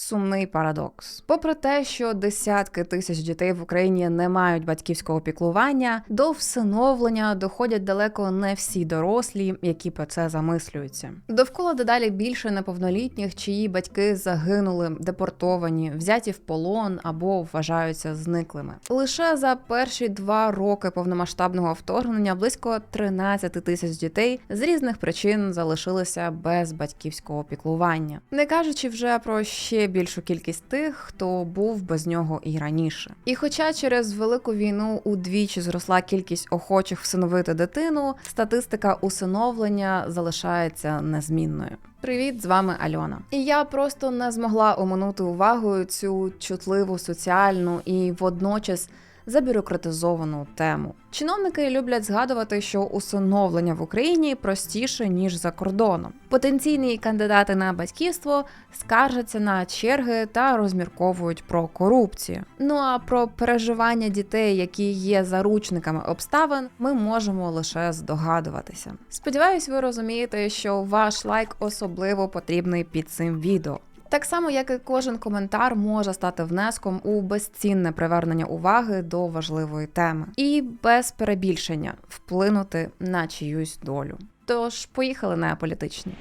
сумний парадокс. Попри те, що десятки тисяч дітей в Україні не мають батьківського піклування, до всиновлення доходять далеко не всі дорослі, які про це замислюються. Довкола дедалі більше неповнолітніх, чиї батьки загинули, депортовані, взяті в полон або вважаються зниклими. Лише за перші два роки повномасштабного вторгнення близько 13 тисяч дітей з різних причин залишилися без батьківського піклування, не кажучи вже про ще більшу кількість тих, хто був без нього і раніше. І хоча через велику війну удвічі зросла кількість охочих всиновити дитину, статистика усиновлення залишається незмінною. Привіт, з вами Альона. І я просто не змогла оминути увагою цю чутливу соціальну і водночас забюрократизовану тему. Чиновники люблять згадувати, що усиновлення в Україні простіше ніж за кордоном. Потенційні кандидати на батьківство скаржаться на черги та розмірковують про корупцію. Ну а про переживання дітей, які є заручниками обставин, ми можемо лише здогадуватися. Сподіваюсь, ви розумієте, що ваш лайк особливо потрібний під цим відео. Так само, як і кожен коментар може стати внеском у безцінне привернення уваги до важливої теми, і без перебільшення вплинути на чиюсь долю. Тож поїхали на політичні.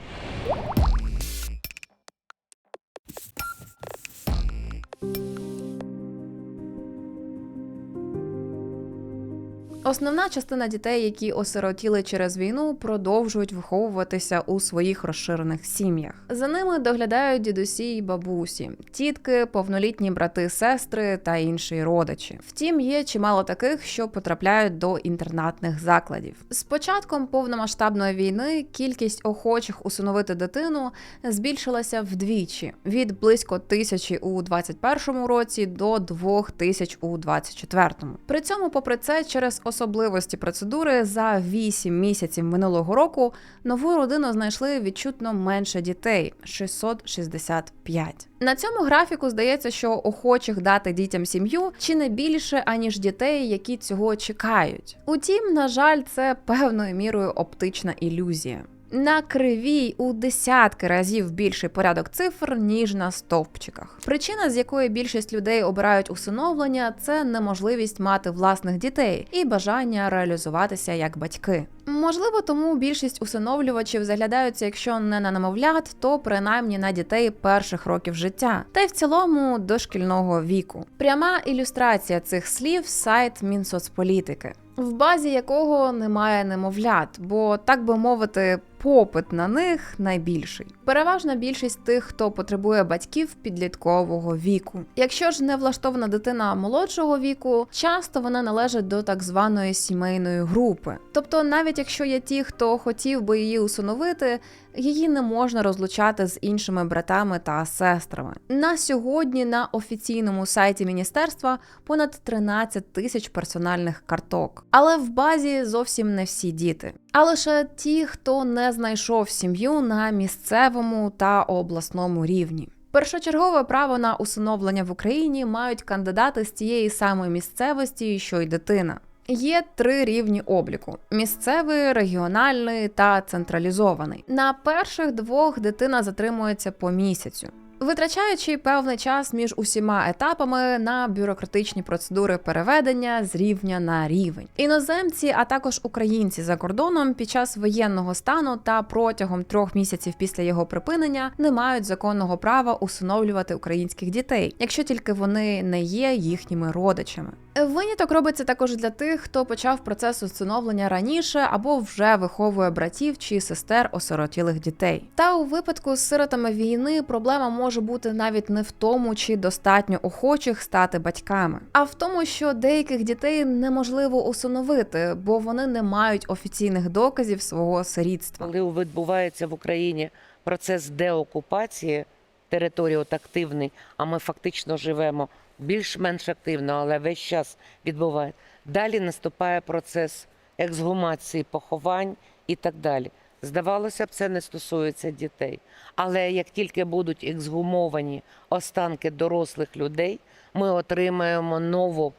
Основна частина дітей, які осиротіли через війну, продовжують виховуватися у своїх розширених сім'ях. За ними доглядають дідусі й бабусі, тітки, повнолітні брати, сестри та інші родичі. Втім, є чимало таких, що потрапляють до інтернатних закладів. З початком повномасштабної війни кількість охочих усиновити дитину збільшилася вдвічі від близько тисячі у 2021 році до двох тисяч у 2024. При цьому, попри це, через особливості процедури за 8 місяців минулого року нову родину знайшли відчутно менше дітей 665. На цьому графіку здається, що охочих дати дітям сім'ю чи не більше аніж дітей, які цього чекають. Утім, на жаль, це певною мірою оптична ілюзія. На кривій у десятки разів більший порядок цифр, ніж на стовпчиках. Причина, з якої більшість людей обирають усиновлення, це неможливість мати власних дітей і бажання реалізуватися як батьки. Можливо, тому більшість усиновлювачів заглядаються, якщо не на немовлят, то принаймні на дітей перших років життя, та й в цілому дошкільного віку. Пряма ілюстрація цих слів сайт Мінсоцполітики. В базі якого немає немовлят, бо так би мовити, попит на них найбільший. Переважна більшість тих, хто потребує батьків підліткового віку. Якщо ж не влаштована дитина молодшого віку, часто вона належить до так званої сімейної групи. Тобто, навіть якщо є ті, хто хотів би її усиновити, її не можна розлучати з іншими братами та сестрами. На сьогодні на офіційному сайті міністерства понад 13 тисяч персональних карток. Але в базі зовсім не всі діти, а лише ті, хто не знайшов сім'ю на місцевому та обласному рівні. Першочергове право на усиновлення в Україні мають кандидати з тієї самої місцевості, що й дитина. Є три рівні обліку: місцевий, регіональний та централізований. На перших двох дитина затримується по місяцю. Витрачаючи певний час між усіма етапами на бюрократичні процедури переведення з рівня на рівень, іноземці, а також українці за кордоном під час воєнного стану та протягом трьох місяців після його припинення не мають законного права усиновлювати українських дітей, якщо тільки вони не є їхніми родичами. Виняток робиться також для тих, хто почав процес усиновлення раніше або вже виховує братів чи сестер осиротілих дітей. Та у випадку з сиротами війни проблема може бути навіть не в тому, чи достатньо охочих стати батьками, а в тому, що деяких дітей неможливо усиновити, бо вони не мають офіційних доказів свого сирітства. Коли відбувається в Україні процес деокупації території от активний, а ми фактично живемо більш-менш активно, але весь час відбуває. Далі наступає процес ексгумації, поховань і так далі. Здавалося б, це не стосується дітей. Але як тільки будуть ексгумовані останки дорослих людей, ми отримаємо нову,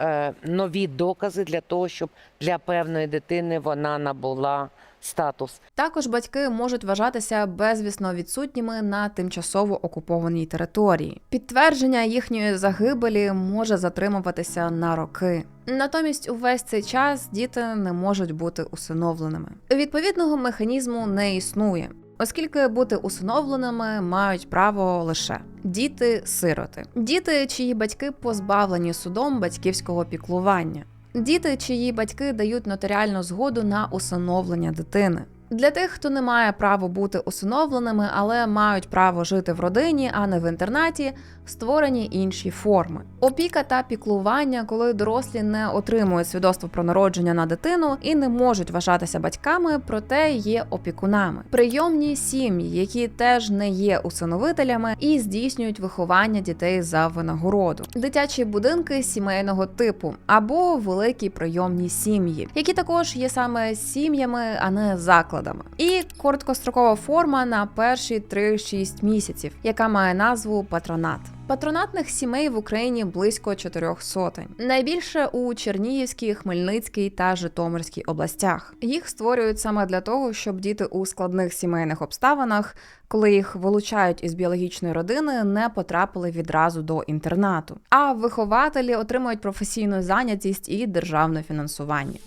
е, нові докази для того, щоб для певної дитини вона набула статус. Також батьки можуть вважатися безвісно відсутніми на тимчасово окупованій території. Підтвердження їхньої загибелі може затримуватися на роки. Натомість увесь цей час діти не можуть бути усиновленими. Відповідного механізму не існує. Оскільки бути усиновленими мають право лише діти-сироти, діти, чиї батьки позбавлені судом батьківського піклування, діти, чиї батьки дають нотаріальну згоду на усиновлення дитини. Для тих, хто не має права бути усиновленими, але мають право жити в родині, а не в інтернаті, створені інші форми. Опіка та піклування, коли дорослі не отримують свідоцтво про народження на дитину і не можуть вважатися батьками, проте є опікунами. Прийомні сім'ї, які теж не є усиновителями і здійснюють виховання дітей за винагороду, дитячі будинки сімейного типу або великі прийомні сім'ї, які також є саме сім'ями, а не закладами. І короткострокова форма на перші 3-6 місяців, яка має назву патронат. Патронатних сімей в Україні близько чотирьох сотень. Найбільше у Чернігівській, Хмельницькій та Житомирській областях. Їх створюють саме для того, щоб діти у складних сімейних обставинах, коли їх вилучають із біологічної родини, не потрапили відразу до інтернату. А вихователі отримують професійну зайнятість і державне фінансування.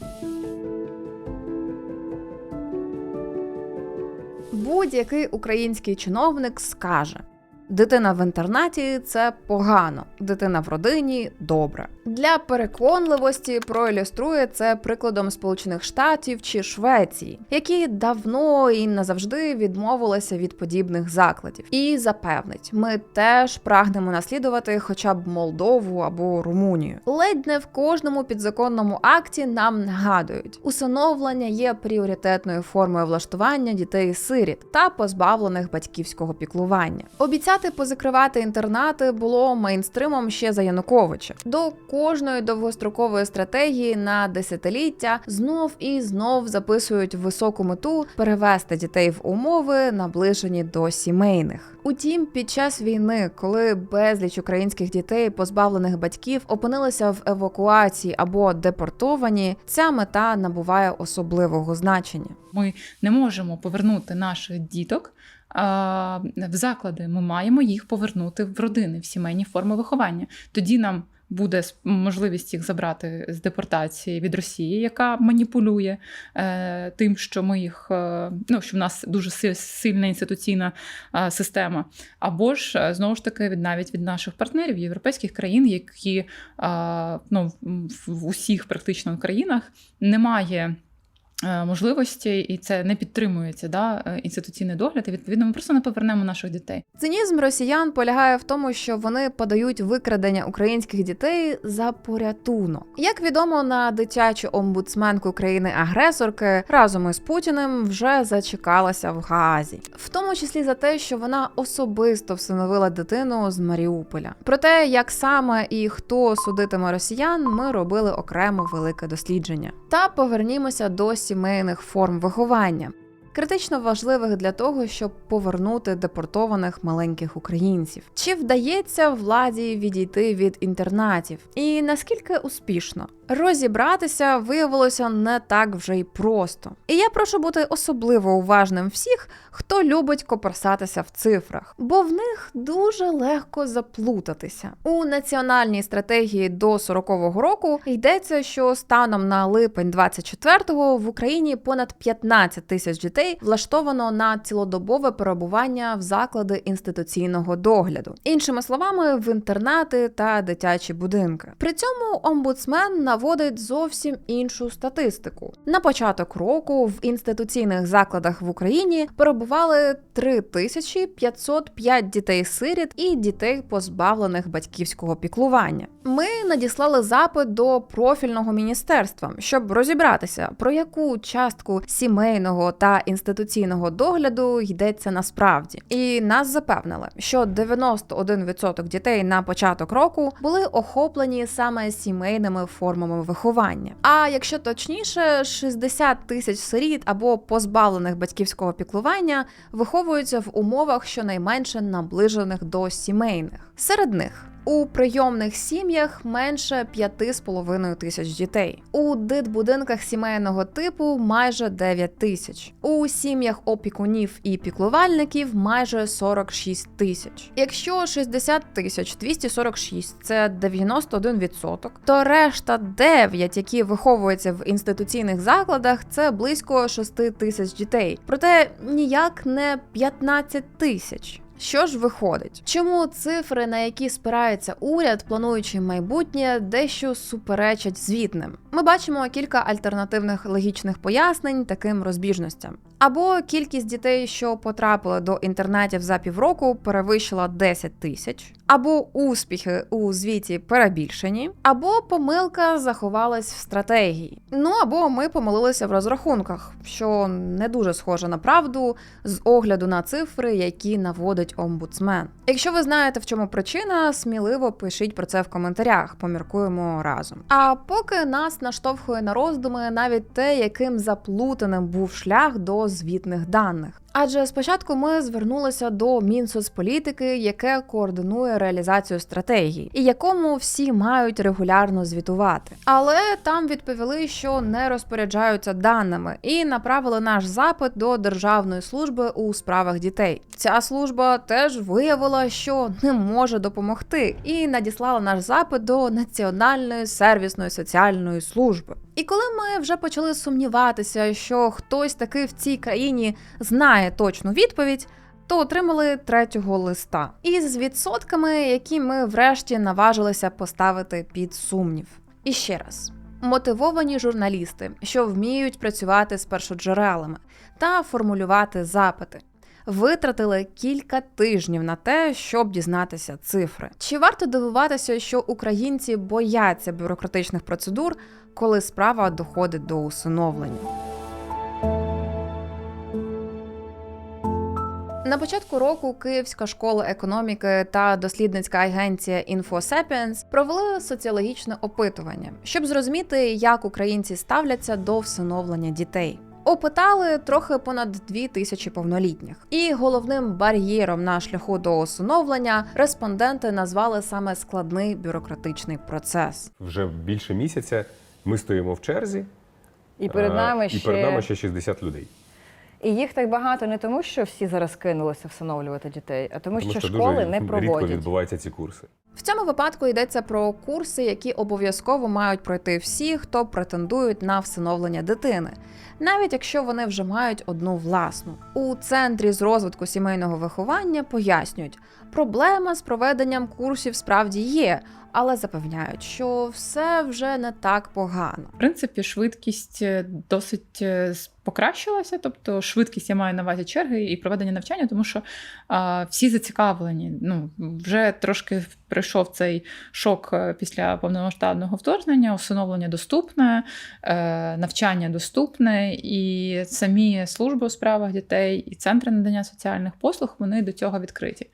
Будь-який український чиновник скаже: дитина в інтернаті це погано, дитина в родині добре. Для переконливості проілюструє це прикладом Сполучених Штатів чи Швеції, які давно і назавжди відмовилися від подібних закладів. І запевнить, ми теж прагнемо наслідувати хоча б Молдову або Румунію. Ледь не в кожному підзаконному акті нам нагадують, усиновлення є пріоритетною формою влаштування дітей-сиріт та позбавлених батьківського піклування. Обіцяти позакривати інтернати було мейнстримом ще за Януковича. До кожної довгострокової стратегії на десятиліття знов і знов записують високу мету перевести дітей в умови, наближені до сімейних. Утім, під час війни, коли безліч українських дітей, позбавлених батьків, опинилися в евакуації або депортовані, ця мета набуває особливого значення. Ми не можемо повернути наших діток в заклади. Ми маємо їх повернути в родини, в сімейні форми виховання. Тоді нам буде можливість їх забрати з депортації від Росії, яка маніпулює е, тим, що ми їх е, ну що в нас дуже сильна інституційна е, система. Або ж е, знову ж таки від навіть від наших партнерів європейських країн, які е, ну, в- усіх практично країнах немає можливості, і це не підтримується да, е, інституційний догляд. І відповідно ми просто не повернемо наших дітей. Цинізм росіян полягає в тому, що вони подають викрадення українських дітей за порятунок. Як відомо, на дитячу омбудсменку країни-агресорки разом із Путіним вже зачекалася в Гаазі, в тому числі за те, що вона особисто всиновила дитину з Маріуполя. Про те, як саме і хто судитиме росіян, ми робили окремо велике дослідження. Та повернімося до сімейних форм виховання критично важливих для того, щоб повернути депортованих маленьких українців. Чи вдається владі відійти від інтернатів? І наскільки успішно? Розібратися виявилося не так вже й просто. І я прошу бути особливо уважним всіх, хто любить копорсатися в цифрах, бо в них дуже легко заплутатися. У національній стратегії до 40-го року йдеться, що станом на липень 24-го в Україні понад 15 тисяч дітей влаштовано на цілодобове перебування в заклади інституційного догляду, іншими словами, в інтернати та дитячі будинки. При цьому омбудсмен наводить зовсім іншу статистику. На початок року в інституційних закладах в Україні перебували 3505 дітей-сиріт і дітей, позбавлених батьківського піклування. Ми надіслали запит до профільного міністерства, щоб розібратися, про яку частку сімейного та інституційного догляду йдеться насправді. І нас запевнили, що 91% дітей на початок року були охоплені саме сімейними формами виховання. А якщо точніше, 60 тисяч сиріт або позбавлених батьківського піклування виховуються в умовах щонайменше наближених до сімейних. Серед них У прийомних сім'ях менше 5,5 тисяч дітей. У дитбудинках сімейного типу майже 9 тисяч. У сім'ях опікунів і піклувальників майже 46 тисяч. Якщо 60 тисяч 246 – це 91%, то решта 9, які виховуються в інституційних закладах, це близько 6 тисяч дітей. Проте ніяк не 15 тисяч. Що ж виходить? Чому цифри, на які спирається уряд, плануючи майбутнє, дещо суперечать звітним? Ми бачимо кілька альтернативних логічних пояснень таким розбіжностям. Або кількість дітей, що потрапили до інтернатів за півроку, перевищила 10 тисяч, або успіхи у звіті перебільшені, або помилка заховалась в стратегії. Ну або ми помилилися в розрахунках, що не дуже схоже на правду з огляду на цифри, які наводить омбудсмен. Якщо ви знаєте, в чому причина, сміливо пишіть про це в коментарях, поміркуємо разом. А поки нас наштовхує на роздуми навіть те, яким заплутаним був шлях до звітних даних. Адже спочатку ми звернулися до Мінсоцполітики, яке координує реалізацію стратегії, і якому всі мають регулярно звітувати. Але там відповіли, що не розпоряджаються даними, і направили наш запит до Державної служби у справах дітей. Ця служба теж виявила, що не може допомогти, і надіслала наш запит до Національної сервісної соціальної служби. І коли ми вже почали сумніватися, що хтось таки в цій країні знає точну відповідь, то отримали третього листа із відсотками, які ми врешті наважилися поставити під сумнів. І ще раз. Мотивовані журналісти, що вміють працювати з першоджерелами та формулювати запити, витратили кілька тижнів на те, щоб дізнатися цифри. Чи варто дивуватися, що українці бояться бюрократичних процедур, коли справа доходить до усиновлення? На початку року Київська школа економіки та дослідницька агенція InfoSapiens провели соціологічне опитування, щоб зрозуміти, як українці ставляться до всиновлення дітей. Опитали трохи понад дві тисячі повнолітніх, і головним бар'єром на шляху до усиновлення респонденти назвали саме складний бюрократичний процес. Вже більше місяця ми стоїмо в черзі, І перед нами і ще перед нами ще 60 людей. І їх так багато не тому, що всі зараз кинулися всиновлювати дітей, а тому, Тому що, що школи дуже не рідко проводять. відбуваються ці курси. В цьому випадку йдеться про курси, які обов'язково мають пройти всі, хто претендують на всиновлення дитини, навіть якщо вони вже мають одну власну. У центрі з розвитку сімейного виховання пояснюють, проблема з проведенням курсів справді є, але запевняють, що все вже не так погано. В принципі, швидкість е, досить е, покращилася, тобто швидкість я маю на увазі черги і проведення навчання, тому що а, всі зацікавлені. Ну, вже трошки пройшов цей шок е, після повномасштабного вторгнення, усиновлення доступне, навчання доступне, і самі служби у справах дітей, і центри надання соціальних послуг вони до цього відкриті.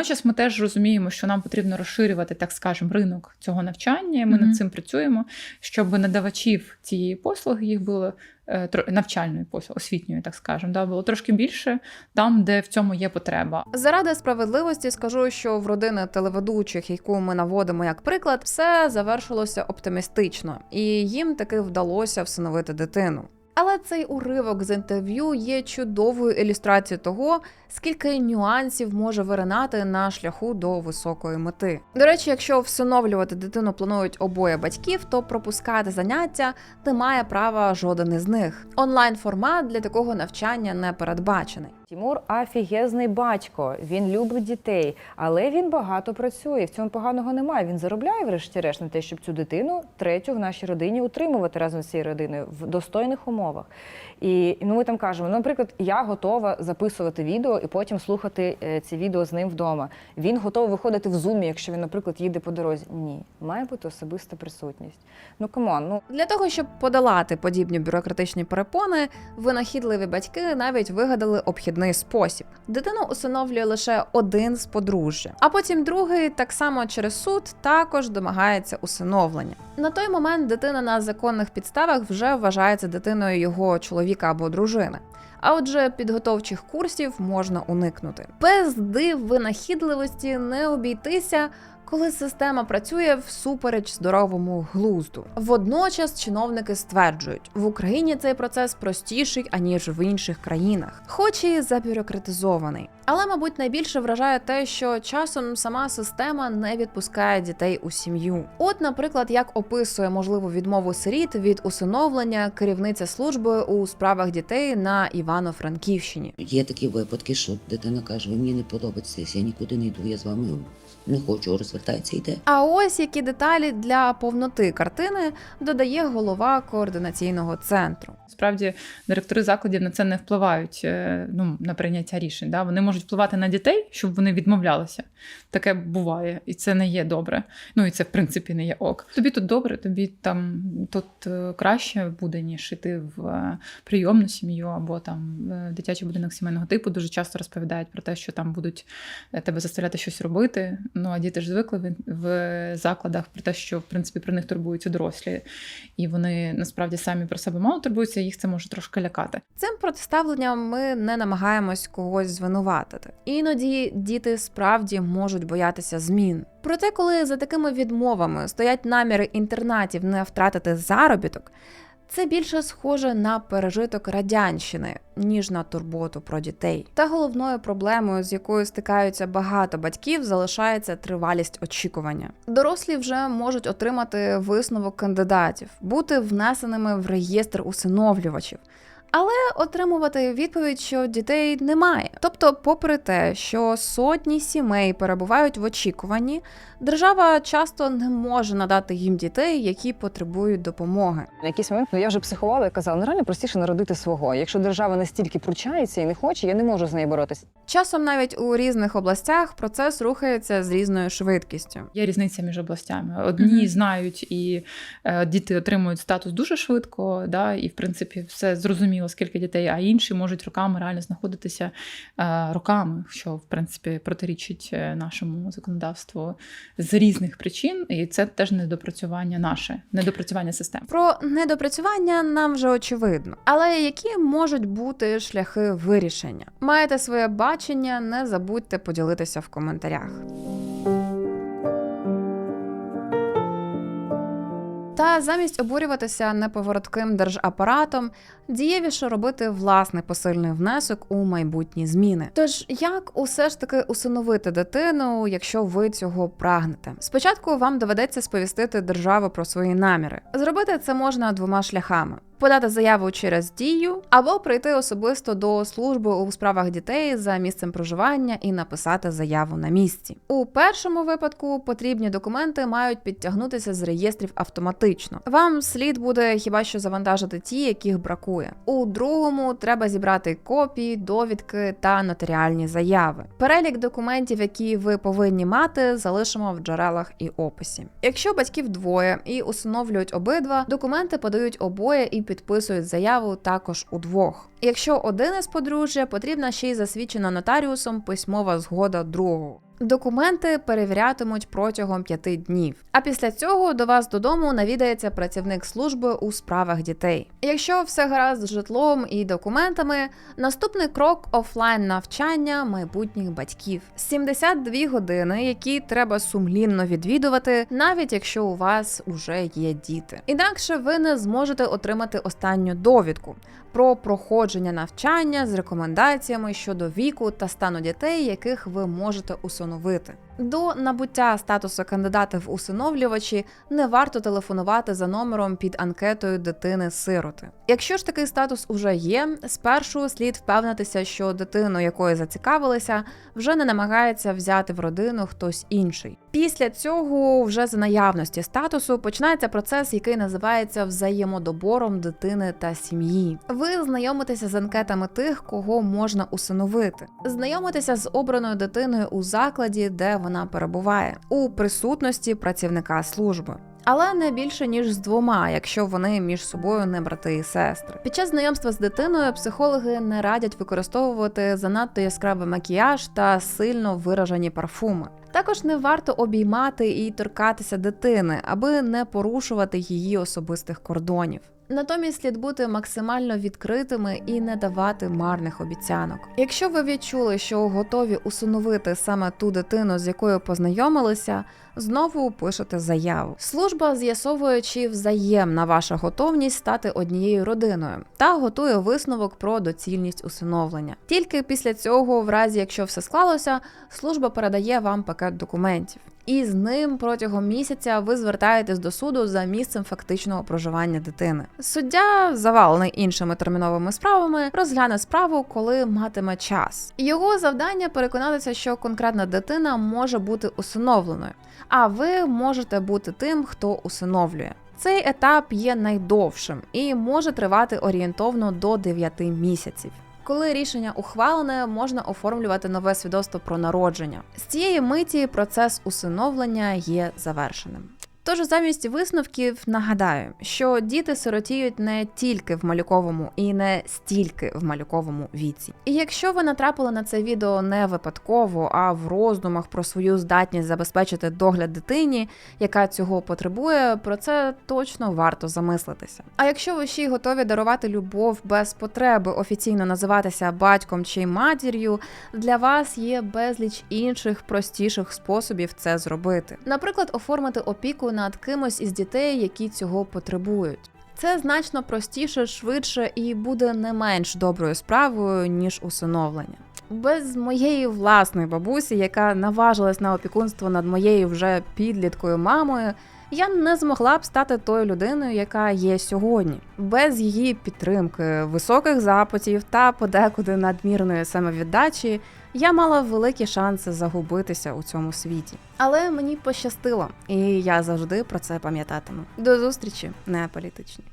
Водночас ми теж розуміємо, що нам потрібно розширювати, так скажемо, ринок цього навчання. Ми Мгм. над цим працюємо, щоб надавачів цієї послуги їх було е, навчальної послуги, освітньої, так скажемо, да, було трошки більше там, де в цьому є потреба. Заради справедливості скажу, що в родини телеведучих, яку ми наводимо як приклад, все завершилося оптимістично, і їм таки вдалося всиновити дитину. Але цей уривок з інтерв'ю є чудовою ілюстрацією того, скільки нюансів може виринати на шляху до високої мети. До речі, якщо всиновлювати дитину планують обоє батьків, то пропускати заняття не має права жоден із них. Онлайн формат для такого навчання не передбачений. Тімур офігезний батько. Він любить дітей, але він багато працює. В цьому поганого немає. Він заробляє, врешті-решт, на те, щоб цю дитину третю в нашій родині утримувати разом з цією родиною в достойних умовах. І ну, ми там кажемо: ну, наприклад, я готова записувати відео і потім слухати е, ці відео з ним вдома. Він готовий виходити в зумі, якщо він, наприклад, їде по дорозі. Ні, має бути особиста присутність. Ну камон, ну Для того, щоб подолати подібні бюрократичні перепони, винахідливі батьки навіть вигадали обхідний спосіб. Дитину усиновлює лише один з подружжя, а потім другий, так само через суд, також домагається усиновлення. На той момент дитина на законних підставах вже вважається дитиною його чоловіка або дружини. А отже, підготовчих курсів можна уникнути. Без див винахідливості не обійтися. Коли система працює всупереч здоровому глузду, водночас чиновники стверджують, в Україні цей процес простіший аніж в інших країнах, хоч і забюрократизований. Але, мабуть, найбільше вражає те, що часом сама система не відпускає дітей у сім'ю. От, наприклад, як описує можливу відмову сиріт від усиновлення керівниця служби у справах дітей на Івано-Франківщині. Є такі випадки, що дитина каже, мені не подобається, я нікуди не йду, я з вами не хочу, розвертається, йде. А ось які деталі для повноти картини додає голова координаційного центру. Справді, директори закладів на це не впливають е, ну, на прийняття рішень. Да? Вони можуть впливати на дітей, щоб вони відмовлялися. Таке буває, і це не є добре. Ну і це в принципі не є ок. Тобі тут добре, тобі там тут е, краще буде, ніж іти в е, прийомну сім'ю або там дитячий будинок сімейного типу. Дуже часто розповідають про те, що там будуть тебе заставляти щось робити. Ну а діти ж звикли в, в закладах про те, що в принципі про них турбуються дорослі, і вони насправді самі про себе мало турбуються. Їх це може трошки лякати. Цим протиставленням ми не намагаємось когось звинуватити. Іноді діти справді можуть боятися змін. Проте, коли за такими відмовами стоять наміри інтернатів не втратити заробіток, це більше схоже на пережиток радянщини, ніж на турботу про дітей. Та головною проблемою, з якою стикаються багато батьків, залишається тривалість очікування. Дорослі вже можуть отримати висновок кандидатів, бути внесеними в реєстр усиновлювачів. Але отримувати відповідь, що дітей немає. Тобто, попри те, що сотні сімей перебувають в очікуванні, держава часто не може надати їм дітей, які потребують допомоги. На якийсь момент ну, я вже психувала і казала, ну реально простіше народити свого. Якщо держава настільки пручається і не хоче, я не можу з нею боротися. Часом навіть у різних областях процес рухається з різною швидкістю. Є різниця між областями. Одні Мгм. знають, і е, діти отримують статус дуже швидко, да, і в принципі все зрозуміло, скільки дітей, а інші можуть роками реально знаходитися е, роками, що в принципі протирічить е, нашому законодавству з різних причин, і це теж недопрацювання наше, недопрацювання систем. Про недопрацювання нам вже очевидно. Але які можуть бути шляхи вирішення? Маєте своє бачення, не забудьте поділитися в коментарях. Та замість обурюватися неповоротким держапаратом, дієвіше робити власний посильний внесок у майбутні зміни. Тож як усе ж таки усиновити дитину, якщо ви цього прагнете? Спочатку вам доведеться сповістити державу про свої наміри. Зробити це можна двома шляхами. Подати заяву через дію або прийти особисто до служби у справах дітей за місцем проживання і написати заяву на місці. У першому випадку потрібні документи мають підтягнутися з реєстрів автоматично. Вам слід буде хіба що завантажити ті, яких бракує. У другому треба зібрати копії, довідки та нотаріальні заяви. Перелік документів, які ви повинні мати, залишимо в джерелах і описі. Якщо батьків двоє і усиновлюють обидва, документи подають обоє і підписують заяву також удвох. Якщо один із подружжя, потрібна ще й засвідчена нотаріусом письмова згода другого. Документи перевірятимуть протягом п'яти днів. А після цього до вас додому навідається працівник служби у справах дітей. Якщо все гаразд з житлом і документами, наступний крок офлайн навчання майбутніх батьків. 72 години, які треба сумлінно відвідувати, навіть якщо у вас уже є діти. Інакше ви не зможете отримати останню довідку про проходження навчання з рекомендаціями щодо віку та стану дітей, яких ви можете усиновити. До набуття статусу кандидата в усиновлювачі не варто телефонувати за номером під анкетою дитини-сироти. Якщо ж такий статус уже є, спершу слід впевнитися, що дитину, якою зацікавилися, вже не намагається взяти в родину хтось інший. Після цього, вже за наявності статусу, починається процес, який називається взаємодобором дитини та сім'ї. Ви знайомитеся з анкетами тих, кого можна усиновити, знайомитеся з обраною дитиною у закладі, де вона перебуває, у присутності працівника служби. Але не більше ніж з двома, якщо вони між собою не брати і сестри. Під час знайомства з дитиною психологи не радять використовувати занадто яскравий макіяж та сильно виражені парфуми. Також не варто обіймати і торкатися дитини, аби не порушувати її особистих кордонів. Натомість слід бути максимально відкритими і не давати марних обіцянок. Якщо ви відчули, що готові усиновити саме ту дитину, з якою познайомилися, знову пишете заяву. Служба з'ясовує, чи взаємна ваша готовність стати однією родиною та готує висновок про доцільність усиновлення. Тільки після цього, в разі якщо все склалося, служба передає вам пакет документів. І з ним протягом місяця ви звертаєтесь до суду за місцем фактичного проживання дитини. Суддя, завалений іншими терміновими справами, розгляне справу, коли матиме час. Його завдання переконатися, що конкретна дитина може бути усиновленою, а ви можете бути тим, хто усиновлює. Цей етап є найдовшим і може тривати орієнтовно до 9 місяців. Коли рішення ухвалене, можна оформлювати нове свідоцтво про народження. З цієї миті процес усиновлення є завершеним. Тож замість висновків нагадаю, що діти сиротіють не тільки в малюковому і не стільки в малюковому віці. І якщо ви натрапили на це відео не випадково, а в роздумах про свою здатність забезпечити догляд дитині, яка цього потребує, про це точно варто замислитися. А якщо ви ще й готові дарувати любов без потреби офіційно називатися батьком чи матір'ю, для вас є безліч інших простіших способів це зробити. Наприклад, оформити опіку над кимось із дітей, які цього потребують. Це значно простіше, швидше і буде не менш доброю справою ніж усиновлення. Без моєї власної бабусі, яка наважилась на опікунство над моєю вже підліткою мамою, я не змогла б стати тою людиною, яка є сьогодні. Без її підтримки, високих запитів та подекуди надмірної самовіддачі я мала великі шанси загубитися у цьому світі. Але мені пощастило, і я завжди про це пам'ятатиму. До зустрічі, не політичні.